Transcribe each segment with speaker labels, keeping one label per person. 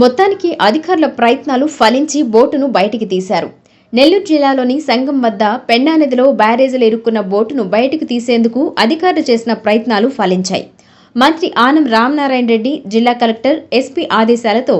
Speaker 1: మొత్తానికి అధికారుల ప్రయత్నాలు ఫలించి బోటును బయటికి తీశారు. నెల్లూరు జిల్లాలోని సంగం వద్ద పెన్నా నదిలో బ్యారేజీలు ఇరుక్కున్న బోటును బయటకు తీసేందుకు అధికారులు చేసిన ప్రయత్నాలు ఫలించాయి. మంత్రి ఆనం రామనారాయణ రెడ్డి జిల్లా కలెక్టర్ ఎస్పీ ఆదేశాలతో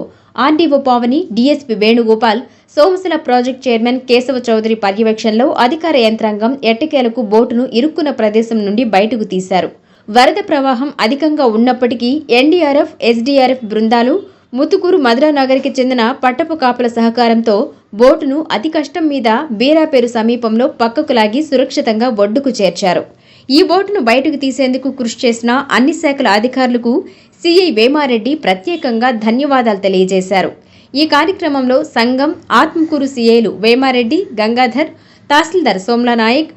Speaker 1: RDO Pavani DSP Venugopal Somasila project chairman Kesava Chowdary పర్యవేక్షణలో అధికార యంత్రాంగం ఎట్టకేలకు బోటును ఇరుక్కున్న ప్రదేశం నుండి బయటకు తీశారు. వరద ప్రవాహం అధికంగా ఉన్నప్పటికీ ఎన్డీఆర్ఎఫ్ ఎస్డీఆర్ఎఫ్ బృందాలు ముతుకూరు మధురానగర్కి చెందిన పట్టపు కాపుల సహకారంతో బోటును అతి కష్టం మీద బీరాపేరు సమీపంలో పక్కకు లాగి సురక్షితంగా ఒడ్డుకు చేర్చారు. ఈ బోటును బయటకు తీసేందుకు కృషి చేసిన అన్ని శాఖల అధికారులకు సీఐ వేమారెడ్డి ప్రత్యేకంగా ధన్యవాదాలు తెలియజేశారు. ఈ కార్యక్రమంలో సంఘం ఆత్మకూరు సీఏలు వేమారెడ్డి గంగాధర్ తహసీల్దార్ సోమ్లా నాయక్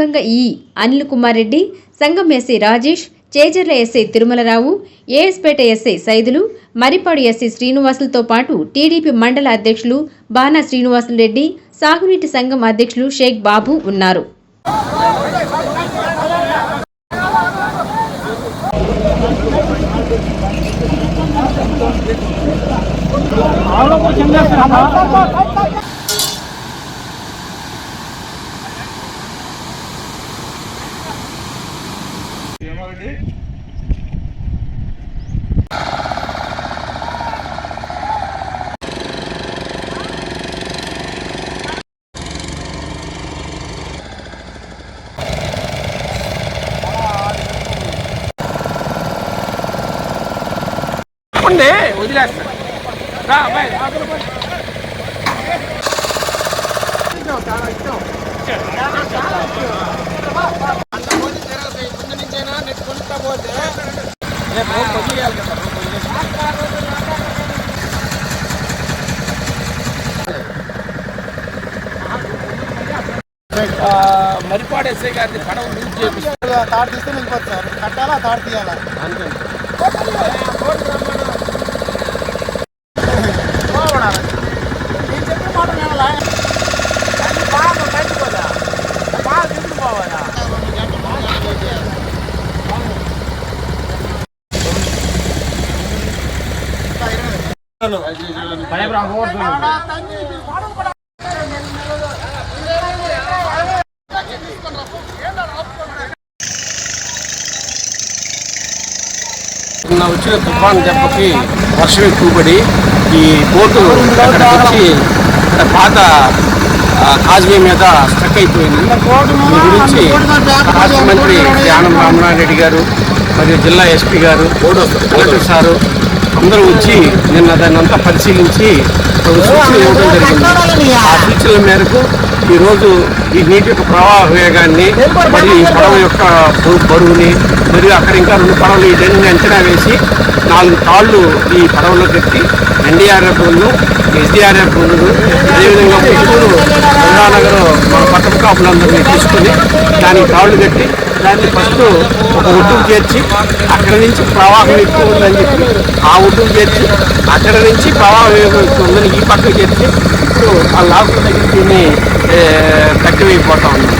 Speaker 1: గంగ ఈ Anil Kumar Reddy Sangam SI Rajesh Chejarla SI Tirumalarao ASPeta SI Saidulu Maripadu SI శ్రీనివాసులతో పాటు టీడీపీ మండల అధ్యక్షులు బానా శ్రీనివాసులు రెడ్డి సాగునీటి సంఘం అధ్యక్షులు షేక్ బాబు ఉన్నారు.
Speaker 2: ఉండే వదిలేస్తా రా. ఆ, మరిపాడు ఎస్ఐ గారిని పడవ యూజ్ చేపిస్తారు
Speaker 3: తాడు తీస్తే వెళ్ళిపోతుంది సార్. కట్టాలా తాడు తీయాలా?
Speaker 2: అంతే. నిన్న వచ్చిన తుఫాన్ దెబ్బకి వర్షం ఎక్కువ పడి ఈ బోటు అక్కడ వచ్చి అక్కడ పాత కాజ్వే మీద స్ట్రక్ అయిపోయింది. ఈ గురించి రాష్ట్ర మంత్రి శ్రీ ఆనం రామనారెడ్డి గారు మరియు జిల్లా ఎస్పీ గారు కలెక్టర్ సారు అందరూ వచ్చి నిన్న దాన్ని అంతా పరిశీలించి సూచనలు ఇవ్వడం జరిగింది. ఆ సూచనల మేరకు ఈరోజు ఈ నీటి యొక్క ప్రవాహ వేగాన్ని మరియు ఈ పడవ యొక్క బరు- బరువుని మరియు అక్కడ ఇంకా రెండు పడవలు ఇవన్నీ అంచనా వేసి నాలుగు తాళ్ళు ఈ పడవలో కట్టి ఎన్డీఆర్ఎఫ్ బృందం ఎస్డిఆర్ఎఫ్ ముందు అదేవిధంగా పుత్తూరు గంగానగర్ మన పట్టణ కాపులందరినీ తీసుకుని దానికి తాళ్ళు కట్టి దాన్ని ఫస్ట్ ఒక ఒడ్డుకు చేర్చి అక్కడ నుంచి ప్రవాహం ఎక్కువ ఉందని చెప్పి ఆ ఒడ్డుకు చేర్చి అక్కడ నుంచి ప్రవాహం ఎక్కువ ఉందని ఈ పక్కకు చేర్చి ఇప్పుడు ఆ లాక్ దగ్గర దీన్ని ఏ, కట్టివైపోతా ఉన్నాం.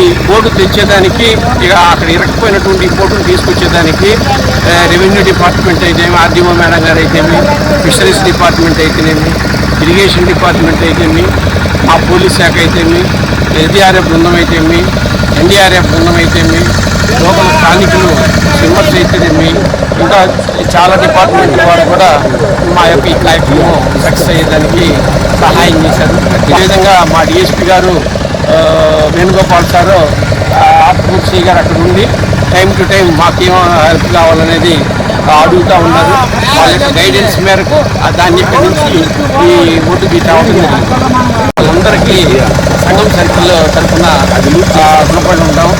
Speaker 2: ఈ బోర్డు తెచ్చేదానికి ఇక అక్కడ ఇరకపోయినటువంటి బోర్డును తీసుకొచ్చేదానికి రెవెన్యూ డిపార్ట్మెంట్ అయితేమి ఆర్డీఓ మేడం గారు అయితేమి ఫిషరీస్ డిపార్ట్మెంట్ అయితేనేమి ఇరిగేషన్ డిపార్ట్మెంట్ అయితేమి మా పోలీస్ శాఖ అయితేమి ఎస్డీఆర్ఎఫ్ బృందం అయితేమి ఎన్డీఆర్ఎఫ్ బృందం అయితేమి లోకల్ స్థానికులు స్విమ్మర్స్ అయితేనేమి ఇంకా చాలా డిపార్ట్మెంట్ వారు కూడా మా యొక్క ఈ కార్యక్రమం సక్సెస్ అయ్యేదానికి సహాయం చేశారు. అదేవిధంగా మా డిఎస్పీ గారు వేణుగోపాల్ సారు ఆత్మూర్తి గారు అక్కడ ఉండి టైం టు టైం మాకేం హెల్ప్ కావాలనేది అడుగుతూ ఉన్నారు. వాళ్ళ యొక్క గైడెన్స్ మేరకు దాన్ని ఇక్కడి నుంచి ఈ ఓటుకి తేవడం వాళ్ళందరికీ సంఘం సర్కిల్ తరఫున రుణపడి ఉంటాం